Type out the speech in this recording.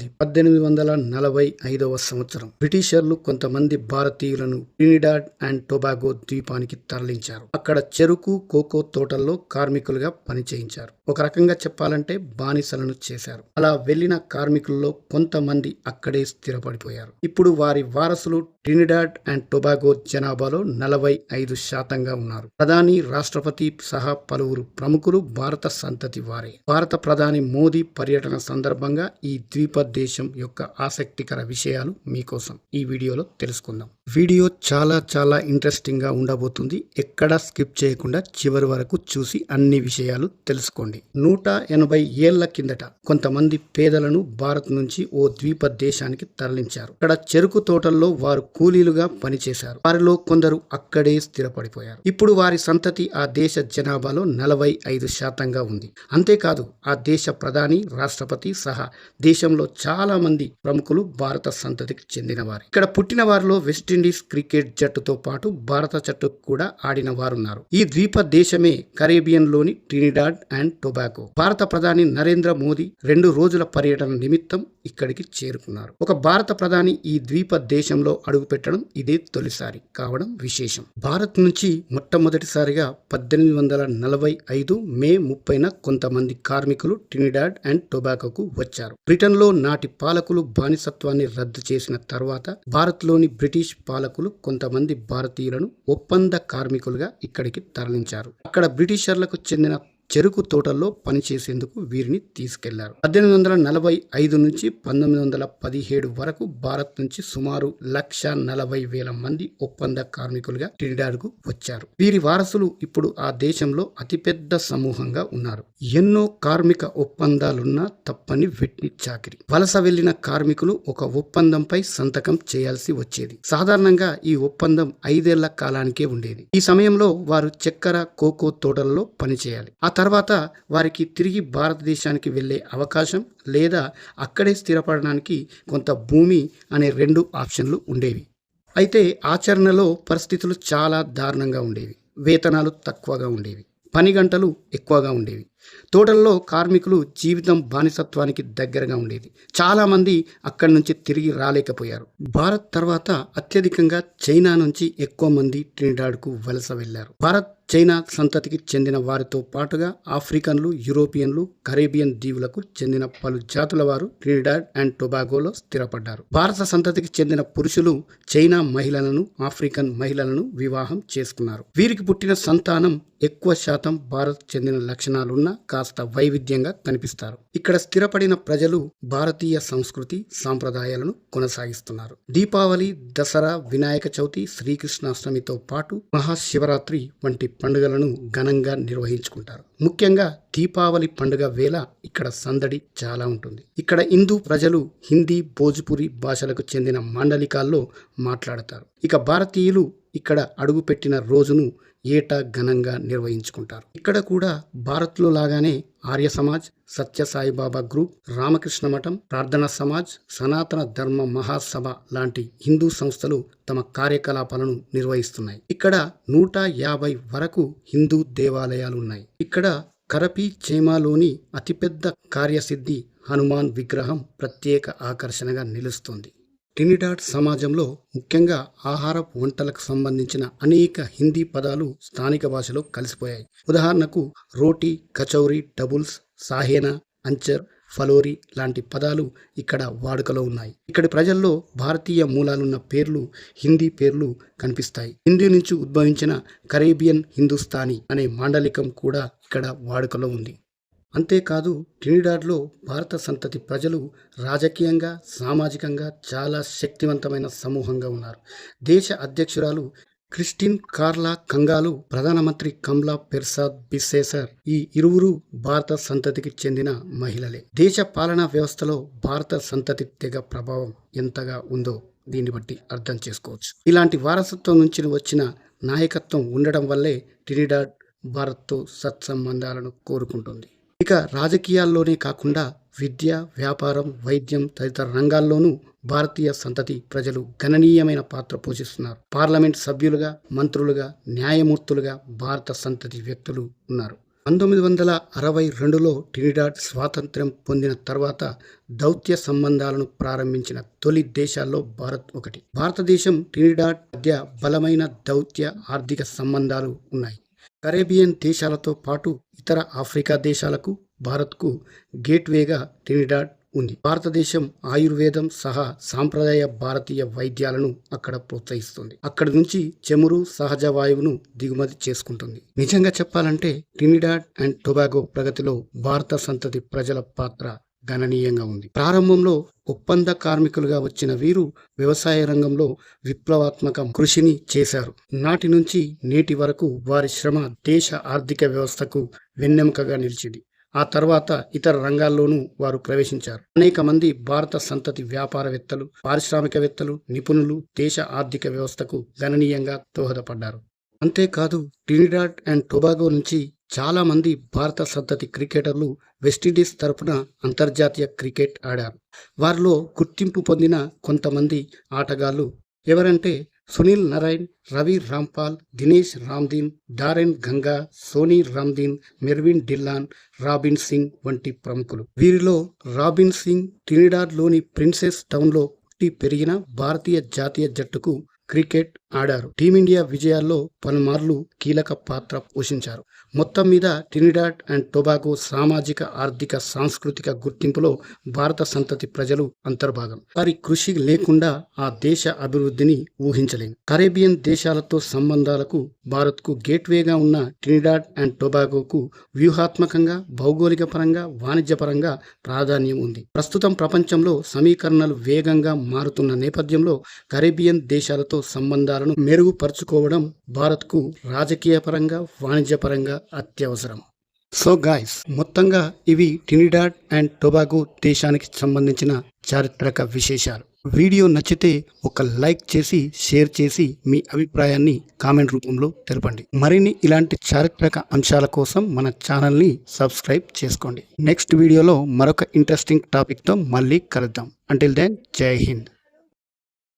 పది పద్దెనిమిది వందల నలభై ఐదవ సంవత్సరం బ్రిటిషర్లు కొంతమంది భారతీయులను ట్రినిడాడ్ అండ్ టొబాగో ద్వీపానికి తరలించారు. అక్కడ చెరుకు కోకో తోటల్లో కార్మికులుగా పనిచేయించారు. ఒక రకంగా చెప్పాలంటే బానిసలను చేశారు. అలా వెళ్ళిన కార్మికుల్లో కొంతమంది అక్కడే స్థిరపడిపోయారు. ఇప్పుడు వారి వారసులు ట్రినిడాడ్ అండ్ టొబాగో జనాభాలో నలభై ఐదు శాతంగా ఉన్నారు. ప్రధాని రాష్ట్రపతి సహా పలువురు ప్రముఖులు భారత సంతతి వారే. భారత ప్రధాని మోదీ పర్యటన సందర్భంగా ఈ ద్వీప దేశం యొక్క ఆసక్తికర విషయాలు మీకోసం ఈ వీడియోలో తెలుసుకుందాం. వీడియో చాలా చాలా ఇంట్రెస్టింగ్గా ఉండబోతుంది. ఎక్కడా స్కిప్ చేయకుండా చివరి వరకు చూసి అన్ని విషయాలు తెలుసుకోండి. నూట ఎనభై ఏళ్ళ కిందట కొంతమంది పేదలను భారత్ నుంచి ఓ ద్వీప దేశానికి తరలించారు. ఇక్కడ చెరుకు తోటల్లో వారు కూలీలుగా పనిచేశారు. వారిలో కొందరు అక్కడే స్థిరపడిపోయారు. ఇప్పుడు వారి సంతతి ఆ దేశ జనాభాలో నలభై ఐదు శాతంగా ఉంది. అంతేకాదు ఆ దేశ ప్రధాని రాష్ట్రపతి సహా దేశంలో చాలా మంది ప్రముఖులు భారత సంతతికి చెందిన వారు ఇక్కడ పుట్టిన వారిలో వెస్టిండీస్ క్రికెట్ జట్టుతో పాటు భారత జట్టుకు కూడా ఆడిన వారున్నారు. ఈ ద్వీప దేశమే కరేబియన్లోని ట్రినిడాడ్ అండ్ టొబాకో. భారత ప్రధాని నరేంద్ర మోదీ రెండు రోజుల పర్యటన నిమిత్తం ఇక్కడికి చేరుకున్నారు. ఒక భారత ప్రధాని ఈ ద్వీప దేశంలో అడుగుపెట్టడం ఇదే తొలిసారి కావడం విశేషం. భారత్ నుంచి మొట్టమొదటిసారిగా పద్దెనిమిది వందల నలభై ఐదు మే ముప్పైన కొంతమంది కార్మికులు ట్రినిడాడ్ అండ్ టొబాకోకు వచ్చారు. బ్రిటన్లో నాటి పాలకులు బానిసత్వాన్ని రద్దు చేసిన తర్వాత భారత్లోని బ్రిటిష్ పాలకులు కొంతమంది భారతీయులను ఒప్పంద కార్మికులుగా ఇక్కడికి తరలించారు. అక్కడ బ్రిటిషర్లకు చెందిన చెరుకు తోటల్లో పనిచేసేందుకు వీరిని తీసుకెళ్ళారు. పద్దెనిమిది వందల నలభై ఐదు నుంచి పంతొమ్మిది వందల పదిహేడు వరకు భారత్ నుంచి సుమారు లక్ష నలభై వేల మంది ఒప్పంద కార్మికులుగా ట్రినిడాడ్కు వచ్చారు. వీరి వారసులు ఇప్పుడు ఆ దేశంలో అతిపెద్ద సమూహంగా ఉన్నారు. ఎన్నో కార్మిక ఒప్పందాలున్నా తప్పని వెట్టి చాకిరి. వలస వెళ్ళిన కార్మికులు ఒక ఒప్పందంపై సంతకం చేయాల్సి వచ్చేది. సాధారణంగా ఈ ఒప్పందం ఐదేళ్ళ కాలానికే ఉండేది. ఈ సమయంలో వారు చక్కెర కోకో తోటల్లో పనిచేయాలి. ఆ తర్వాత వారికి తిరిగి భారతదేశానికి వెళ్ళే అవకాశం లేదా అక్కడే స్థిరపడడానికి కొంత భూమి అనే రెండు ఆప్షన్లు ఉండేవి. అయితే ఆచరణలో పరిస్థితులు చాలా దారుణంగా ఉండేవి. వేతనాలు తక్కువగా ఉండేవి. పని గంటలు ఎక్కువగా ఉండేవి. తోటల్లో కార్మికులు జీవితం బానిసత్వానికి దగ్గరగా ఉండేది. చాలామంది అక్కడి నుంచి తిరిగి రాలేకపోయారు. భారత్ తర్వాత అత్యధికంగా చైనా నుంచి ఎక్కువ మంది ట్రినిడాడ్కు వలస వెళ్ళారు భారత్ చైనా సంతతికి చెందిన వారితో పాటుగా ఆఫ్రికన్లు యూరోపియన్లు కరేబియన్ దీవులకు చెందిన పలు జాతుల వారు ట్రినిడాడ్ అండ్ టొబాగోలో స్థిరపడ్డారు. భారత సంతతికి చెందిన పురుషులు చైనా మహిళలను ఆఫ్రికన్ మహిళలను వివాహం చేసుకున్నారు. వీరికి పుట్టిన సంతానం ఎక్కువ శాతం భారత్ చెందిన లక్షణాలున్న కాస్త వైవిధ్యంగా కనిపిస్తారు. ఇక్కడ స్థిరపడిన ప్రజలు భారతీయ సంస్కృతి సాంప్రదాయాలను కొనసాగిస్తున్నారు. దీపావళి దసరా వినాయక చవితి శ్రీకృష్ణాష్టమితో పాటు మహాశివరాత్రి వంటి పండుగలను ఘనంగా నిర్వహించుకుంటారు. ముఖ్యంగా దీపావళి పండుగ వేళ ఇక్కడ సందడి చాలా ఉంటుంది. ఇక్కడ హిందూ ప్రజలు హిందీ భోజ్పురి భాషలకు చెందిన మాండలికాల్లో మాట్లాడతారు. ఇక భారతీయులు ఇక్కడ అడుగుపెట్టిన రోజును ఏటా ఘనంగా నిర్వహించుకుంటారు. ఇక్కడ కూడా భారత్లో లాగానే ఆర్య సమాజ్ సత్య సాయిబాబా గ్రూప్ రామకృష్ణ మఠం ప్రార్థనా సమాజ్ సనాతన ధర్మ మహాసభ లాంటి హిందూ సంస్థలు తమ కార్యకలాపాలను నిర్వహిస్తున్నాయి. ఇక్కడ నూట యాభై వరకు హిందూ దేవాలయాలు ఉన్నాయి. ఇక్కడ కరపి చేమాలోని అతిపెద్ద కార్యసిద్ధి హనుమాన్ విగ్రహం ప్రత్యేక ఆకర్షణగా నిలుస్తుంది. ట్రినిడాడ్ సమాజంలో ముఖ్యంగా ఆహార వంటలకు సంబంధించిన అనేక హిందీ పదాలు స్థానిక భాషలో కలిసిపోయాయి. ఉదాహరణకు రోటీ కచౌరీ డబుల్స్ సాహేనా అంచర్ ఫలోరి లాంటి పదాలు ఇక్కడ వాడుకలో ఉన్నాయి. ఇక్కడి ప్రజల్లో భారతీయ మూలాలున్న పేర్లు హిందీ పేర్లు కనిపిస్తాయి. హిందీ నుంచి ఉద్భవించిన కరేబియన్ హిందుస్థానీ అనే మాండలికం కూడా ఇక్కడ వాడుకలో ఉంది. అంతేకాదు ట్రినిడాడ్లో భారత సంతతి ప్రజలు రాజకీయంగా సామాజికంగా చాలా శక్తివంతమైన సమూహంగా ఉన్నారు. దేశ అధ్యక్షురాలు క్రిస్టిన్ కార్లా కంగాలు ప్రధానమంత్రి కమ్లా పెర్సాద్ బిస్సేసర్ ఈ ఇరువురు భారత సంతతికి చెందిన మహిళలే. దేశ పాలనా వ్యవస్థలో భారత సంతతి తెగ ప్రభావం ఎంతగా ఉందో దీన్ని బట్టి అర్థం చేసుకోవచ్చు. ఇలాంటి వారసత్వం నుంచి వచ్చిన నాయకత్వం ఉండడం వల్లే టినిడాడ్ భారత్తో సత్సంబంధాలను కోరుకుంటుంది. ఇక రాజకీయాల్లోనే కాకుండా విద్య వ్యాపారం వైద్యం తదితర రంగాల్లోనూ భారతీయ సంతతి ప్రజలు గణనీయమైన పాత్ర పోషిస్తున్నారు. పార్లమెంట్ సభ్యులుగా మంత్రులుగా న్యాయమూర్తులుగా భారత సంతతి వ్యక్తులు ఉన్నారు. పంతొమ్మిది వందల అరవై రెండులో ట్రినిడాడ్ స్వాతంత్ర్యం పొందిన తర్వాత దౌత్య సంబంధాలను ప్రారంభించిన తొలి దేశాల్లో భారత్ ఒకటి. భారతదేశం టినిడాడ్ మధ్య బలమైన దౌత్య ఆర్థిక సంబంధాలు ఉన్నాయి. కరేబియన్ దేశాలతో పాటు ఇతర ఆఫ్రికా దేశాలకు భారత్కు గేట్వేగా ట్రినిడాడ్ ఉంది. భారతదేశం ఆయుర్వేదం సహా సాంప్రదాయ భారతీయ వైద్యాలను అక్కడ ప్రోత్సహిస్తుంది. అక్కడి నుంచి చెమురు సహజ వాయువును దిగుమతి చేసుకుంటుంది. నిజంగా చెప్పాలంటే ట్రినిడాడ్ అండ్ టొబాగో ప్రగతిలో భారత సంతతి ప్రజల పాత్ర గణనీయంగా ఉంది. ప్రారంభంలో ఒప్పంద కార్మికులుగా వచ్చిన వీరు వ్యవసాయ రంగంలో విప్లవాత్మక కృషిని చేశారు. నాటి నుంచి నేటి వరకు వారి శ్రమ దేశ ఆర్థిక వ్యవస్థకు వెన్నెముకగా నిలిచింది. ఆ తర్వాత ఇతర రంగాల్లోనూ వారు ప్రవేశించారు. అనేక మంది భారత సంతతి వ్యాపారవేత్తలు పారిశ్రామికవేత్తలు నిపుణులు దేశ ఆర్థిక వ్యవస్థకు గణనీయంగా దోహదపడ్డారు. అంతేకాదు ట్రినిడాడ్ అండ్ టొబాగో నుంచి చాలా మంది భారత సంతతి క్రికెటర్లు వెస్టిండీస్ తరపున అంతర్జాతీయ క్రికెట్ ఆడారు. వారిలో గుర్తింపు పొందిన కొంతమంది ఆటగాళ్ళు ఎవరంటే Sunil Narine Ravi Rampaul Denesh Ramdin Darren Ganga Sonny Ramadhin Mervyn Dillon Robin Singh వంటి ప్రముఖులు. వీరిలో రాబిన్ సింగ్ ట్రినిడాడ్లోని ప్రిన్సెస్ టౌన్లో పుట్టి పెరిగిన భారతీయ జాతీయ జట్టుకు క్రికెట్ ఆడారు. టీమిండియా విజయాల్లో పలుమార్లు కీలక పాత్ర పోషించారు. మొత్తం మీద ట్రినిడాడ్ అండ్ టొబాగో సామాజిక ఆర్థిక సాంస్కృతిక గుర్తింపులో భారత సంతతి ప్రజలు అంతర్భాగం. వారి కృషి లేకుండా ఆ దేశ అభివృద్ధిని ఊహించలేం. కరేబియన్ దేశాలతో సంబంధాలకు భారత్కు గేట్వేగా ఉన్న ట్రినిడాడ్ అండ్ టొబాగోకు వ్యూహాత్మకంగా భౌగోళిక పరంగా వాణిజ్యపరంగా ప్రాధాన్యం ఉంది. ప్రస్తుతం ప్రపంచంలో సమీకరణలు వేగంగా మారుతున్న నేపథ్యంలో కరేబియన్ దేశాలతో సంబంధాలను మెరుగుపరుచుకోవడం భారత్కు రాజకీయ పరంగా వాణిజ్యపరంగా అత్యవసరం. సో గాయస్ మొత్తంగా ఇవి టినిడాడ్ అండ్ టొబాగో దేశానికి సంబంధించిన చారిత్రక విశేషాలు. వీడియో నచ్చితే ఒక లైక్ చేసి షేర్ చేసి మీ అభిప్రాయాన్ని కామెంట్ రూపంలో తెలపండి. మరిన్ని ఇలాంటి చారిత్రక అంశాల కోసం మన ఛానల్ని సబ్స్క్రైబ్ చేసుకోండి. నెక్స్ట్ వీడియోలో మరొక ఇంట్రెస్టింగ్ టాపిక్తో మళ్ళీ కలుద్దాం. అంటిల్ దెన్ జై హింద్